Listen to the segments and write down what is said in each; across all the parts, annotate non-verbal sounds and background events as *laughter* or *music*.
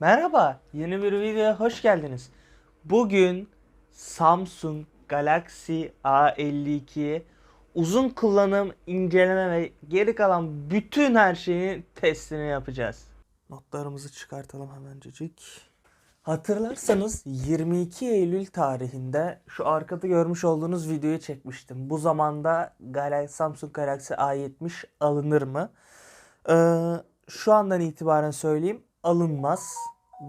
Merhaba, yeni bir videoya hoş geldiniz. Bugün Samsung Galaxy A52'ye uzun kullanım, inceleme ve geri kalan bütün her şeyin testini yapacağız. Notlarımızı çıkartalım hemencecik. Hatırlarsanız 22 Eylül tarihinde şu arkada görmüş olduğunuz videoyu çekmiştim. Bu zamanda Gal- Samsung Galaxy A70 alınır mı? Ee, şu andan itibaren söyleyeyim alınmaz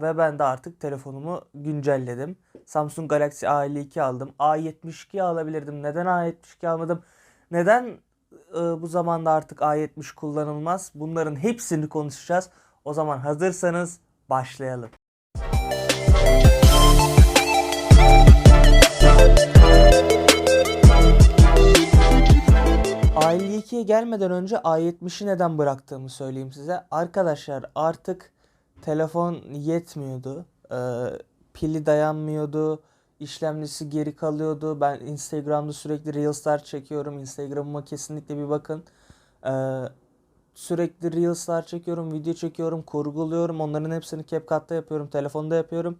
ve ben de artık telefonumu güncelledim. Samsung Galaxy A52 aldım. A72 alabilirdim. Neden A72 almadım? Neden e, bu zamanda artık A70 kullanılmaz? Bunların hepsini konuşacağız. O zaman hazırsanız başlayalım. A52'ye gelmeden önce A70'i neden bıraktığımı söyleyeyim size. Arkadaşlar artık telefon yetmiyordu. Ee, pili dayanmıyordu. işlemcisi geri kalıyordu. Ben Instagram'da sürekli Reels'lar çekiyorum. Instagram'ıma kesinlikle bir bakın. Ee, sürekli Reels'lar çekiyorum, video çekiyorum, kurguluyorum. Onların hepsini CapCut'ta yapıyorum, telefonda yapıyorum.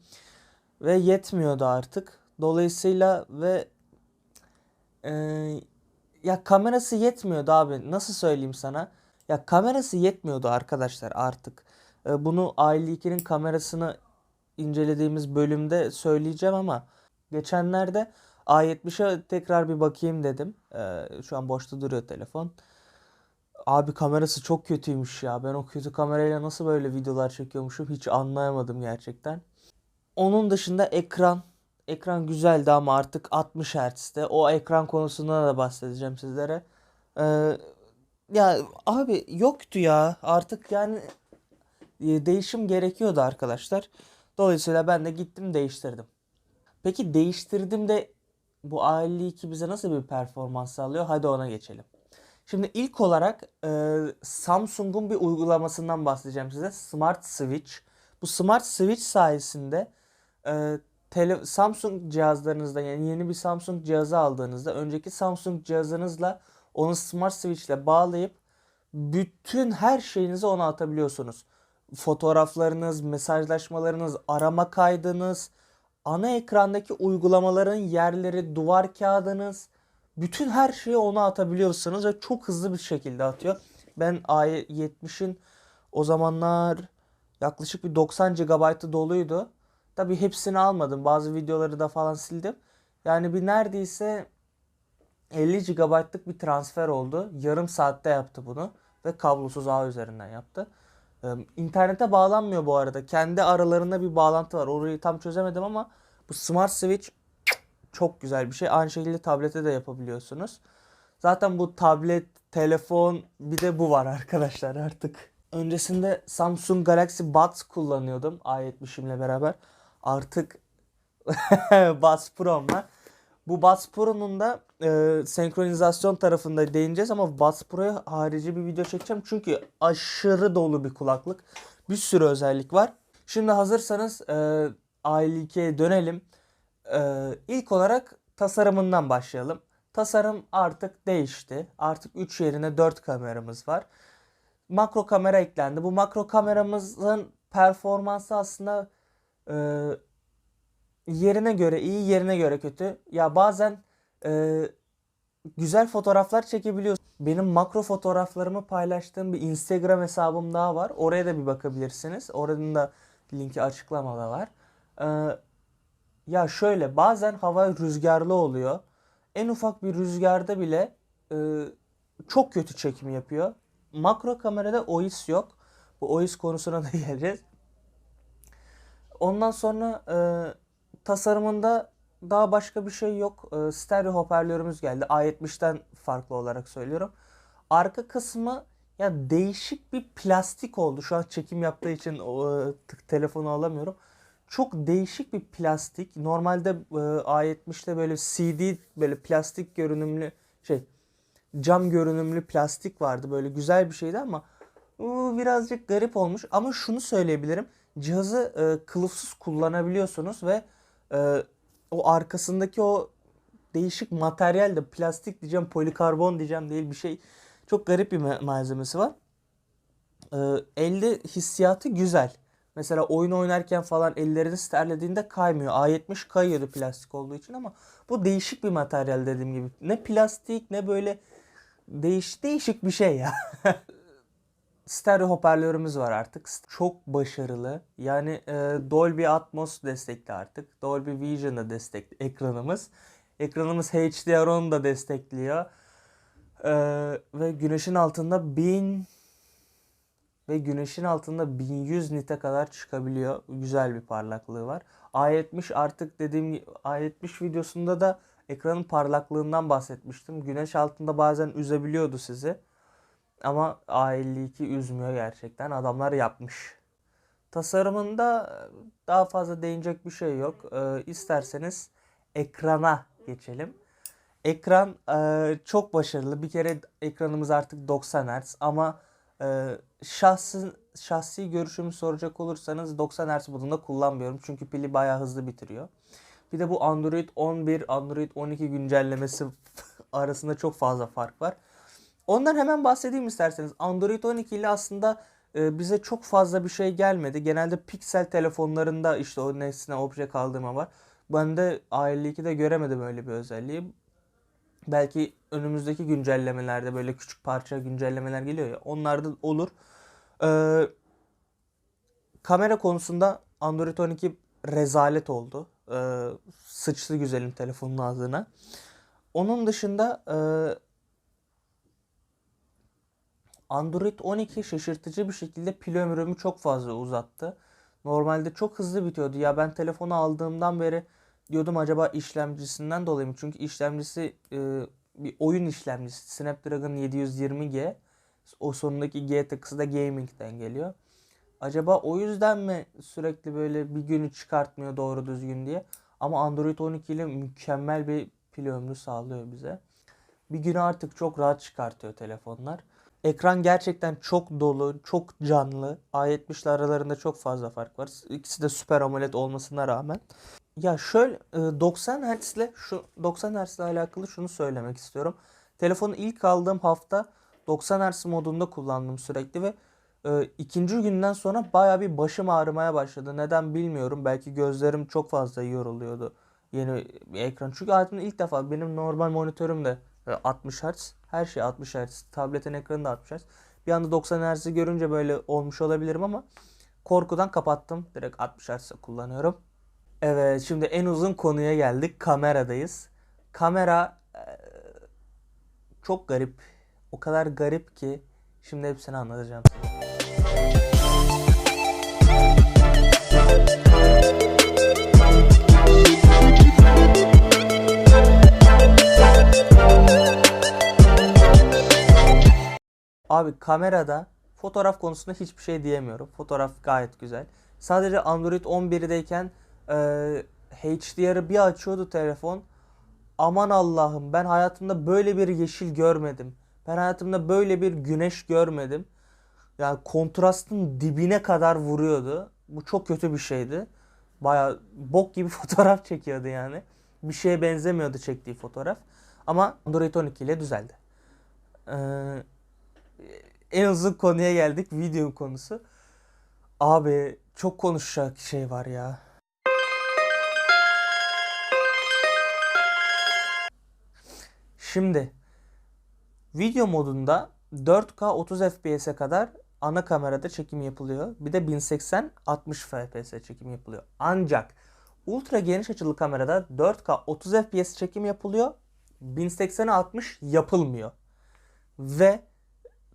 Ve yetmiyordu artık. Dolayısıyla ve e, ya kamerası yetmiyordu abi. Nasıl söyleyeyim sana? Ya kamerası yetmiyordu arkadaşlar artık. Ee, Bunu A52'nin kamerasını incelediğimiz bölümde söyleyeceğim ama geçenlerde A70'e tekrar bir bakayım dedim. Ee, Şu an boşta duruyor telefon. Abi kamerası çok kötüymüş ya. Ben o kötü kamerayla nasıl böyle videolar çekiyormuşum hiç anlayamadım gerçekten. Onun dışında ekran. Ekran güzeldi ama artık 60 Hz'de. O ekran konusunda da bahsedeceğim sizlere. Ee, ya abi yoktu ya. Artık yani değişim gerekiyordu arkadaşlar. Dolayısıyla ben de gittim değiştirdim. Peki değiştirdim de bu A52 bize nasıl bir performans sağlıyor? Hadi ona geçelim. Şimdi ilk olarak e, Samsung'un bir uygulamasından bahsedeceğim size. Smart Switch. Bu Smart Switch sayesinde e, tele, Samsung cihazlarınızda yani yeni bir Samsung cihazı aldığınızda önceki Samsung cihazınızla onu Smart Switch ile bağlayıp bütün her şeyinizi ona atabiliyorsunuz. Fotoğraflarınız, mesajlaşmalarınız, arama kaydınız, ana ekrandaki uygulamaların yerleri, duvar kağıdınız, bütün her şeyi ona atabiliyorsunuz ve çok hızlı bir şekilde atıyor. Ben A70'in o zamanlar yaklaşık bir 90 GB'ı doluydu. Tabii hepsini almadım. Bazı videoları da falan sildim. Yani bir neredeyse 50 GB'lık bir transfer oldu. Yarım saatte yaptı bunu ve kablosuz ağ üzerinden yaptı. İnternete bağlanmıyor bu arada. Kendi aralarında bir bağlantı var. Orayı tam çözemedim ama bu Smart Switch çok güzel bir şey. Aynı şekilde tablete de yapabiliyorsunuz. Zaten bu tablet, telefon bir de bu var arkadaşlar artık. Öncesinde Samsung Galaxy Buds kullanıyordum A70'imle beraber. Artık *laughs* Buds Pro'm var. Bu Buds da e, senkronizasyon tarafında değineceğiz ama Buds harici bir video çekeceğim. Çünkü aşırı dolu bir kulaklık. Bir sürü özellik var. Şimdi hazırsanız e, A52'ye dönelim. E, ilk olarak tasarımından başlayalım. Tasarım artık değişti. Artık 3 yerine 4 kameramız var. Makro kamera eklendi. Bu makro kameramızın performansı aslında e, yerine göre iyi, yerine göre kötü. Ya bazen e, güzel fotoğraflar çekebiliyorsun. Benim makro fotoğraflarımı paylaştığım bir Instagram hesabım daha var. Oraya da bir bakabilirsiniz. Oranın da linki açıklamada var. E, ya şöyle bazen hava rüzgarlı oluyor. En ufak bir rüzgarda bile e, çok kötü çekim yapıyor. Makro kamerada OIS yok. Bu OIS konusuna da *laughs* geleceğiz. Ondan sonra e, tasarımında daha başka bir şey yok. E, stereo hoparlörümüz geldi. A70'ten farklı olarak söylüyorum. Arka kısmı ya değişik bir plastik oldu. Şu an çekim yaptığı için o, e, t- telefonu alamıyorum. Çok değişik bir plastik. Normalde e, A70'te böyle CD böyle plastik görünümlü şey cam görünümlü plastik vardı. Böyle güzel bir şeydi ama ıı, birazcık garip olmuş. Ama şunu söyleyebilirim. Cihazı e, kılıfsız kullanabiliyorsunuz ve e, o arkasındaki o değişik materyal de plastik diyeceğim, polikarbon diyeceğim değil bir şey. Çok garip bir ma- malzemesi var. E, elde hissiyatı güzel. Mesela oyun oynarken falan elleriniz terlediğinde kaymıyor. A70 kayıyordu plastik olduğu için ama bu değişik bir materyal dediğim gibi. Ne plastik ne böyle değiş değişik bir şey ya. *laughs* Stereo hoparlörümüz var artık. Çok başarılı. Yani e, Dolby Atmos destekli artık. Dolby Vision da destekli ekranımız. Ekranımız HDR10 da destekliyor. E, ve güneşin altında 1000 ve güneşin altında 1100 nite kadar çıkabiliyor. Güzel bir parlaklığı var. A70 artık dediğim gibi A70 videosunda da ekranın parlaklığından bahsetmiştim. Güneş altında bazen üzebiliyordu sizi. Ama A52 üzmüyor gerçekten. Adamlar yapmış. Tasarımında daha fazla değinecek bir şey yok. Ee, isterseniz ekrana geçelim. Ekran e, çok başarılı. Bir kere ekranımız artık 90 Hz ama e, şahsın şahsi görüşümü soracak olursanız 90 Hz modunda kullanmıyorum. Çünkü pili bayağı hızlı bitiriyor. Bir de bu Android 11, Android 12 güncellemesi *laughs* arasında çok fazla fark var. Ondan hemen bahsedeyim isterseniz. Android 12 ile aslında e, bize çok fazla bir şey gelmedi. Genelde Pixel telefonlarında işte o nesne obje kaldırma var. Ben de A52'de göremedim öyle bir özelliği. Belki önümüzdeki güncellemelerde böyle küçük parça güncellemeler geliyor ya. Onlarda olur. Ee, kamera konusunda Android 12 rezalet oldu. Ee, sıçtı güzelim telefonun ağzına. Onun dışında e, Android 12 şaşırtıcı bir şekilde pil ömrümü çok fazla uzattı. Normalde çok hızlı bitiyordu. Ya ben telefonu aldığımdan beri diyordum acaba işlemcisinden dolayı mı? Çünkü işlemcisi e, bir oyun işlemcisi. Snapdragon 720G. O sonundaki G takısı da gaming'den geliyor. Acaba o yüzden mi sürekli böyle bir günü çıkartmıyor doğru düzgün diye. Ama Android 12 ile mükemmel bir pil ömrü sağlıyor bize. Bir günü artık çok rahat çıkartıyor telefonlar. Ekran gerçekten çok dolu, çok canlı. A70 ile aralarında çok fazla fark var. İkisi de Super AMOLED olmasına rağmen. Ya şöyle 90 Hz ile şu 90 Hz ile alakalı şunu söylemek istiyorum. Telefonu ilk aldığım hafta 90 Hz modunda kullandım sürekli ve e, ikinci günden sonra baya bir başım ağrımaya başladı. Neden bilmiyorum. Belki gözlerim çok fazla yoruluyordu yeni bir ekran. Çünkü hayatımda ilk defa benim normal monitörüm de 60 Hz. Her şey 60 Hz. Tabletin ekranı da 60 Hz. Bir anda 90 Hz'i görünce böyle olmuş olabilirim ama korkudan kapattım. Direkt 60 Hz kullanıyorum. Evet şimdi en uzun konuya geldik. Kameradayız. Kamera e, çok garip. O kadar garip ki şimdi hepsini anlatacağım size. Abi kamerada fotoğraf konusunda hiçbir şey diyemiyorum. Fotoğraf gayet güzel. Sadece Android 11'deyken e, HDR'ı bir açıyordu telefon. Aman Allah'ım ben hayatımda böyle bir yeşil görmedim. Ben hayatımda böyle bir güneş görmedim. Yani kontrastın dibine kadar vuruyordu. Bu çok kötü bir şeydi. Baya bok gibi *laughs* fotoğraf çekiyordu yani. Bir şeye benzemiyordu çektiği fotoğraf. Ama Android 12 ile düzeldi. Ee, en uzun konuya geldik. Video konusu. Abi çok konuşacak şey var ya. Şimdi video modunda 4K 30 FPS'e kadar ana kamerada çekim yapılıyor. Bir de 1080 60 FPS çekim yapılıyor. Ancak ultra geniş açılı kamerada 4K 30 FPS çekim yapılıyor. 1080'e 60 yapılmıyor. Ve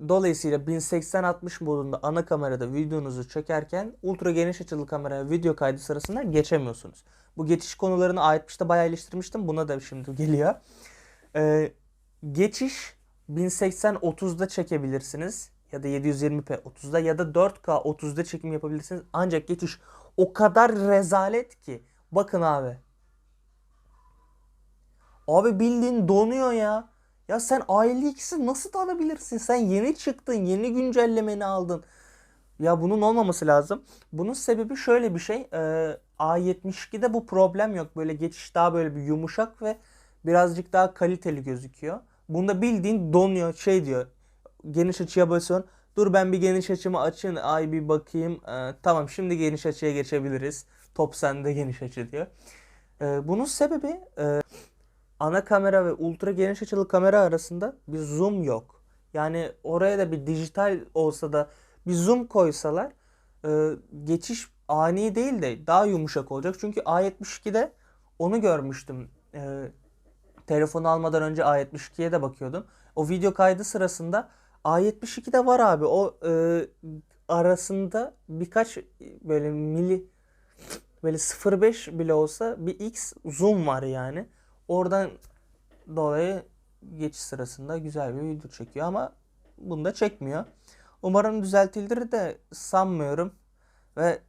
Dolayısıyla 1080-60 modunda ana kamerada videonuzu çekerken ultra geniş açılı kameraya video kaydı sırasında geçemiyorsunuz. Bu geçiş konularını A70'te bayağı eleştirmiştim. Buna da şimdi geliyor. Ee, geçiş 1080-30'da çekebilirsiniz. Ya da 720p 30'da ya da 4K 30'da çekim yapabilirsiniz. Ancak geçiş o kadar rezalet ki. Bakın abi. Abi bildiğin donuyor ya. Ya sen A52'si nasıl alabilirsin? Sen yeni çıktın, yeni güncellemeni aldın. Ya bunun olmaması lazım. Bunun sebebi şöyle bir şey. Ee, A72'de bu problem yok. Böyle geçiş daha böyle bir yumuşak ve birazcık daha kaliteli gözüküyor. Bunda bildiğin donuyor. Şey diyor. Geniş açıya basıyorsun. Dur ben bir geniş açımı açın. Ay bir bakayım. Ee, tamam şimdi geniş açıya geçebiliriz. Top sende geniş açı diyor. Ee, bunun sebebi e, ana kamera ve ultra geniş açılı kamera arasında bir zoom yok. Yani oraya da bir dijital olsa da bir zoom koysalar e, geçiş ani değil de daha yumuşak olacak. Çünkü A72'de onu görmüştüm. E, telefonu almadan önce A72'ye de bakıyordum. O video kaydı sırasında A72'de var abi. O e, arasında birkaç böyle mili böyle 0.5 bile olsa bir X zoom var yani. Oradan dolayı geçiş sırasında güzel bir video çekiyor ama bunu da çekmiyor. Umarım düzeltilir de sanmıyorum ve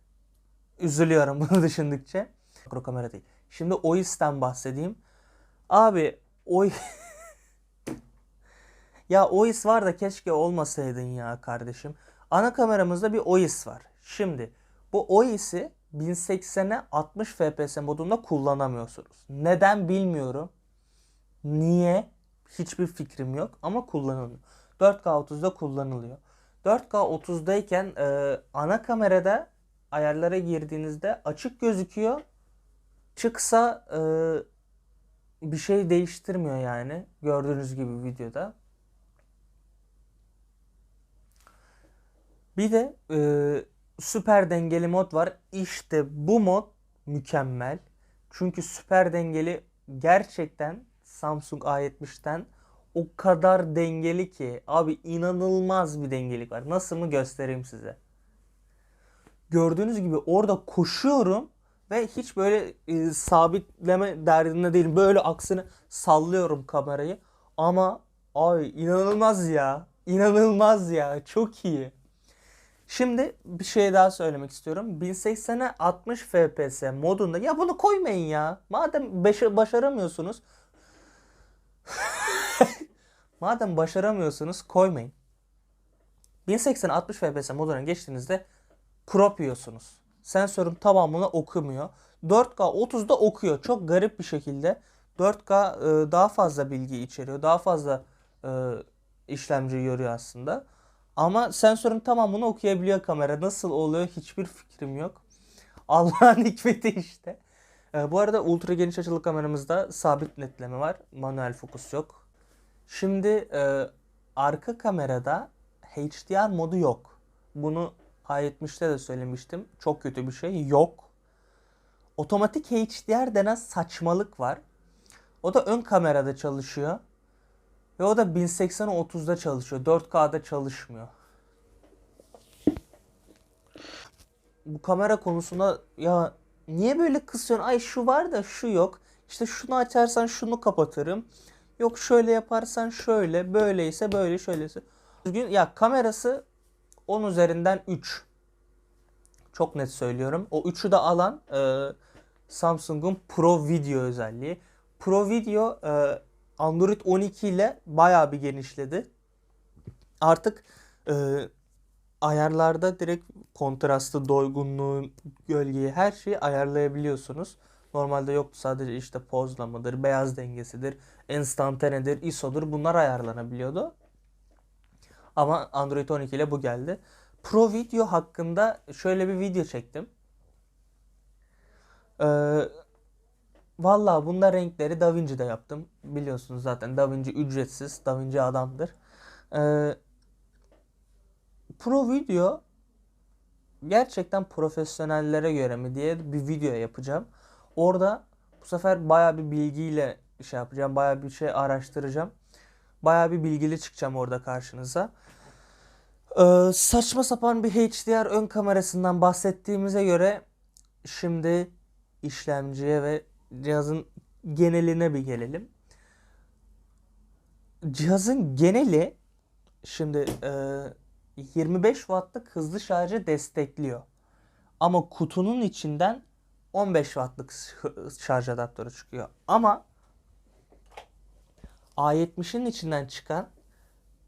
üzülüyorum *laughs* bunu düşündükçe. Makro kamera değil. Şimdi OIS'ten bahsedeyim. Abi o *laughs* ya OIS var da keşke olmasaydın ya kardeşim. Ana kameramızda bir OIS var. Şimdi bu OIS'i 1080'e 60 FPS modunda kullanamıyorsunuz. Neden bilmiyorum. Niye? Hiçbir fikrim yok ama kullanılıyor. 4K 30'da kullanılıyor. 4K 30'dayken e, ana kamerada ayarlara girdiğinizde açık gözüküyor. Çıksa e, bir şey değiştirmiyor yani. Gördüğünüz gibi videoda. Bir de e, süper dengeli mod var. İşte bu mod mükemmel. Çünkü süper dengeli gerçekten Samsung A70'ten o kadar dengeli ki abi inanılmaz bir dengelik var. Nasıl mı göstereyim size. Gördüğünüz gibi orada koşuyorum ve hiç böyle e, sabitleme derdinde değilim. Böyle aksını sallıyorum kamerayı. Ama ay inanılmaz ya. İnanılmaz ya. Çok iyi. Şimdi bir şey daha söylemek istiyorum. 1080'e 60 FPS modunda ya bunu koymayın ya. Madem başaramıyorsunuz *laughs* madem başaramıyorsunuz koymayın. 1080'e 60 FPS moduna geçtiğinizde crop yiyorsunuz. Sensörün tamamını okumuyor. 4K 30'da okuyor. Çok garip bir şekilde 4K e, daha fazla bilgi içeriyor. Daha fazla e, işlemci yoruyor aslında. Ama sensörün tamamını okuyabiliyor kamera. Nasıl oluyor hiçbir fikrim yok. *laughs* Allah'ın hikmeti işte. E, bu arada ultra geniş açılı kameramızda sabit netleme var. Manuel fokus yok. Şimdi e, arka kamerada HDR modu yok. Bunu A70'te de söylemiştim. Çok kötü bir şey. Yok. Otomatik HDR denen saçmalık var. O da ön kamerada çalışıyor. Ve o da 1080'e 30'da çalışıyor. 4K'da çalışmıyor. Bu kamera konusunda ya niye böyle kısıyorsun? Ay şu var da şu yok. İşte şunu açarsan şunu kapatırım. Yok şöyle yaparsan şöyle, böyleyse böyle, şöyleyse. Düzgün ya kamerası 10 üzerinden 3. Çok net söylüyorum. O 3'ü de alan e, Samsung'un Pro Video özelliği. Pro Video e, Android 12 ile bayağı bir genişledi. Artık e, ayarlarda direkt kontrastı, doygunluğu, gölgeyi her şeyi ayarlayabiliyorsunuz. Normalde yoktu sadece işte pozlamadır, beyaz dengesidir, enstantanedir, ISO'dur bunlar ayarlanabiliyordu. Ama Android 12 ile bu geldi. Pro Video hakkında şöyle bir video çektim. Ee, Valla bunda renkleri DaVinci'de yaptım. Biliyorsunuz zaten DaVinci ücretsiz. DaVinci adamdır. Ee, Pro Video gerçekten profesyonellere göre mi diye bir video yapacağım. Orada bu sefer baya bir bilgiyle şey yapacağım. Baya bir şey araştıracağım. Baya bir bilgili çıkacağım orada karşınıza. Ee, saçma sapan bir HDR ön kamerasından bahsettiğimize göre şimdi işlemciye ve cihazın geneline bir gelelim. Cihazın geneli şimdi e, 25 wattlık hızlı şarjı destekliyor. Ama kutunun içinden 15 wattlık şarj adaptörü çıkıyor. Ama A70'in içinden çıkan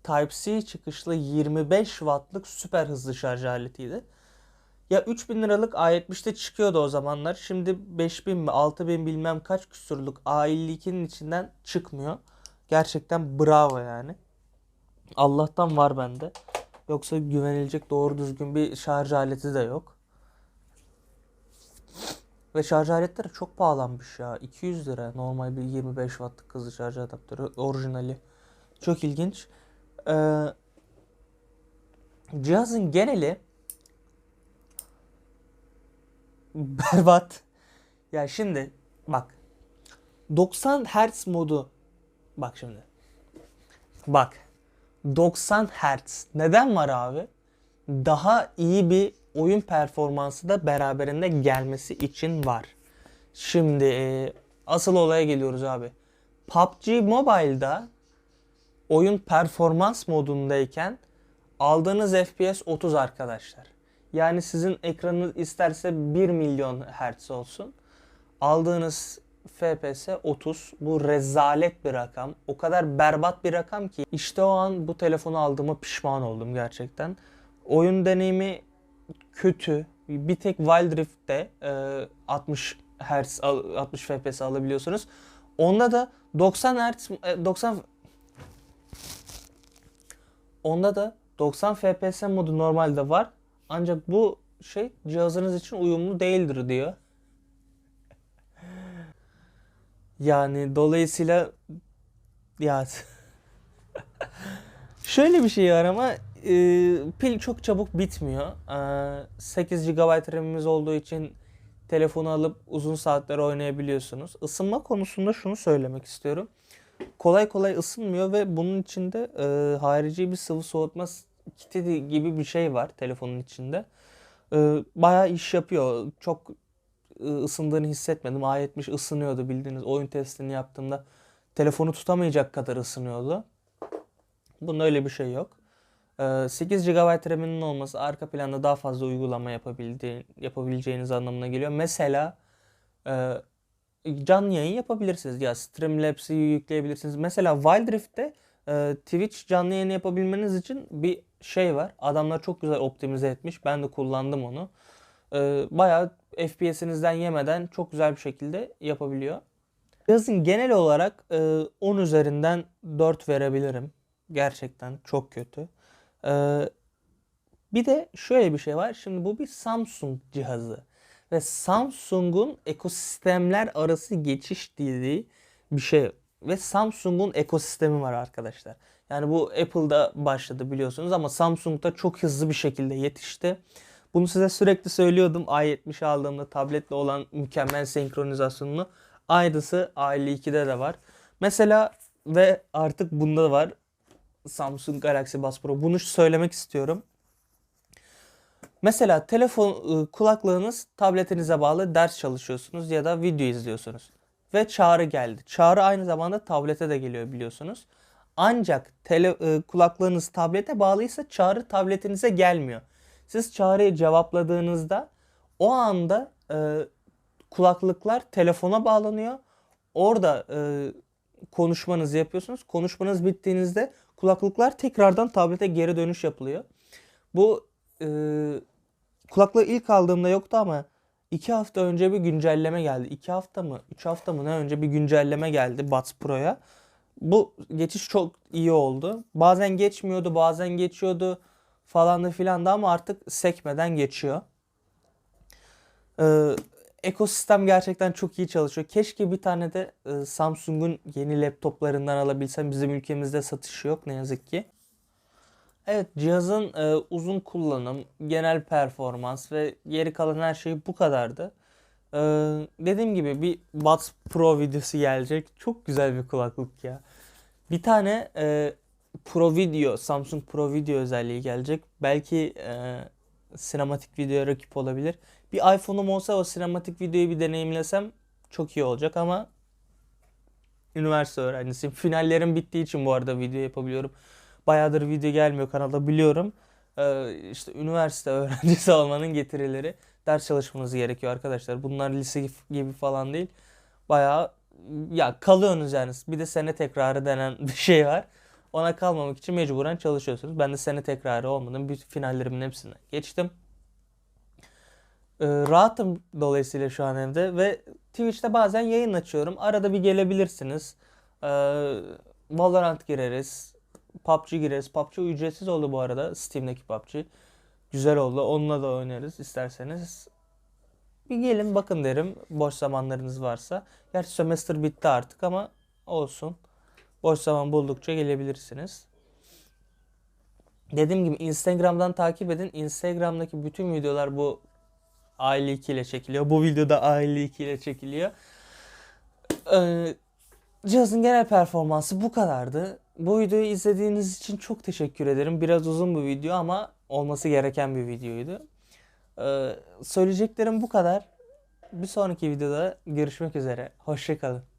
Type-C çıkışlı 25 wattlık süper hızlı şarj aletiydi. Ya 3000 liralık A70'te çıkıyordu o zamanlar. Şimdi 5000 mi 6000 bilmem kaç küsurluk A52'nin içinden çıkmıyor. Gerçekten bravo yani. Allah'tan var bende. Yoksa güvenilecek doğru düzgün bir şarj aleti de yok. Ve şarj aletleri çok pahalanmış ya. 200 lira normal bir 25 wattlık hızlı şarj adaptörü orijinali. Çok ilginç. Ee, cihazın geneli berbat. Ya şimdi bak 90 Hz modu bak şimdi. Bak 90 Hz neden var abi? Daha iyi bir oyun performansı da beraberinde gelmesi için var. Şimdi e, asıl olaya geliyoruz abi. PUBG Mobile'da oyun performans modundayken aldığınız FPS 30 arkadaşlar. Yani sizin ekranınız isterse 1 milyon Hz olsun. Aldığınız FPS 30. Bu rezalet bir rakam. O kadar berbat bir rakam ki işte o an bu telefonu aldığıma pişman oldum gerçekten. Oyun deneyimi kötü. Bir tek Wild Rift'te e, 60 Hz al- 60 FPS alabiliyorsunuz. Onda da 90 Hz e, 90 Onda da 90 FPS modu normalde var. Ancak bu şey cihazınız için uyumlu değildir diyor. Yani dolayısıyla ya *laughs* şöyle bir şey var ama e, pil çok çabuk bitmiyor. E, 8 GB RAM'imiz olduğu için telefonu alıp uzun saatler oynayabiliyorsunuz. Isınma konusunda şunu söylemek istiyorum. Kolay kolay ısınmıyor ve bunun içinde e, harici bir sıvı soğutma kiti gibi bir şey var telefonun içinde. E, bayağı iş yapıyor. Çok e, ısındığını hissetmedim. A70 ısınıyordu bildiğiniz oyun testini yaptığımda telefonu tutamayacak kadar ısınıyordu. Bunda öyle bir şey yok. Ee, 8 GB RAM'inin olması arka planda daha fazla uygulama yapabildiğin, yapabileceğiniz anlamına geliyor. Mesela e, canlı yayın yapabilirsiniz. Ya Streamlabs'i yükleyebilirsiniz. Mesela Wild Rift'te e, Twitch canlı yayını yapabilmeniz için bir şey var. Adamlar çok güzel optimize etmiş. Ben de kullandım onu. E, bayağı FPS'inizden yemeden çok güzel bir şekilde yapabiliyor. Yazın genel olarak e, 10 üzerinden 4 verebilirim. Gerçekten çok kötü. E, bir de şöyle bir şey var. Şimdi bu bir Samsung cihazı. Ve Samsung'un ekosistemler arası geçiş dediği bir şey. Ve Samsung'un ekosistemi var arkadaşlar. Yani bu Apple'da başladı biliyorsunuz ama Samsung da çok hızlı bir şekilde yetişti. Bunu size sürekli söylüyordum. A70 aldığımda tabletle olan mükemmel senkronizasyonunu. Aynısı A52'de de var. Mesela ve artık bunda da var. Samsung Galaxy Buds Pro. Bunu söylemek istiyorum. Mesela telefon ıı, kulaklığınız tabletinize bağlı ders çalışıyorsunuz ya da video izliyorsunuz. Ve çağrı geldi. Çağrı aynı zamanda tablete de geliyor biliyorsunuz. Ancak tele, ıı, kulaklığınız tablete bağlıysa çağrı tabletinize gelmiyor. Siz çağrıyı cevapladığınızda o anda ıı, kulaklıklar telefona bağlanıyor. Orada ıı, konuşmanızı yapıyorsunuz. Konuşmanız bittiğinizde kulaklıklar tekrardan tablete geri dönüş yapılıyor. Bu e, kulaklığı ilk aldığımda yoktu ama 2 hafta önce bir güncelleme geldi. 2 hafta mı 3 hafta mı ne önce bir güncelleme geldi Buds Pro'ya. Bu geçiş çok iyi oldu. Bazen geçmiyordu bazen geçiyordu falan da filan da ama artık sekmeden geçiyor. Ee, ekosistem gerçekten çok iyi çalışıyor. Keşke bir tane de e, Samsung'un yeni laptoplarından alabilsem. Bizim ülkemizde satışı yok ne yazık ki. Evet cihazın e, uzun kullanım, genel performans ve geri kalan her şey bu kadardı. E, dediğim gibi bir Buds Pro videosu gelecek. Çok güzel bir kulaklık ya. Bir tane e, Pro Video, Samsung Pro Video özelliği gelecek. Belki e, sinematik videoya rakip olabilir. Bir iPhone'um olsa o sinematik videoyu bir deneyimlesem çok iyi olacak ama üniversite öğrencisiyim. *laughs* Finallerim bittiği için bu arada video yapabiliyorum. Bayağıdır video gelmiyor kanalda biliyorum. Ee, işte üniversite *laughs* öğrencisi olmanın getirileri. Ders çalışmanız gerekiyor arkadaşlar. Bunlar lise gibi falan değil. Bayağı ya kalıyorsunuz yani. Bir de sene tekrarı denen *laughs* bir şey var. Ona kalmamak için mecburen çalışıyorsunuz. Ben de sene tekrarı olmadım. Bütün finallerimin hepsine geçtim. Ee, rahatım dolayısıyla şu an evde ve Twitch'te bazen yayın açıyorum. Arada bir gelebilirsiniz. Ee, Valorant gireriz. PUBG gireriz. PUBG ücretsiz oldu bu arada. Steam'deki PUBG. Güzel oldu. Onunla da oynarız isterseniz. Bir gelin bakın derim boş zamanlarınız varsa. Gerçi sömestr bitti artık ama olsun. Boş zaman buldukça gelebilirsiniz. Dediğim gibi Instagram'dan takip edin. Instagram'daki bütün videolar bu Aile 2 ile çekiliyor. Bu videoda Aile 2 ile çekiliyor. Ee, cihazın genel performansı bu kadardı. Bu videoyu izlediğiniz için çok teşekkür ederim. Biraz uzun bir video ama olması gereken bir videoydu. Ee, söyleyeceklerim bu kadar. Bir sonraki videoda görüşmek üzere. Hoşçakalın.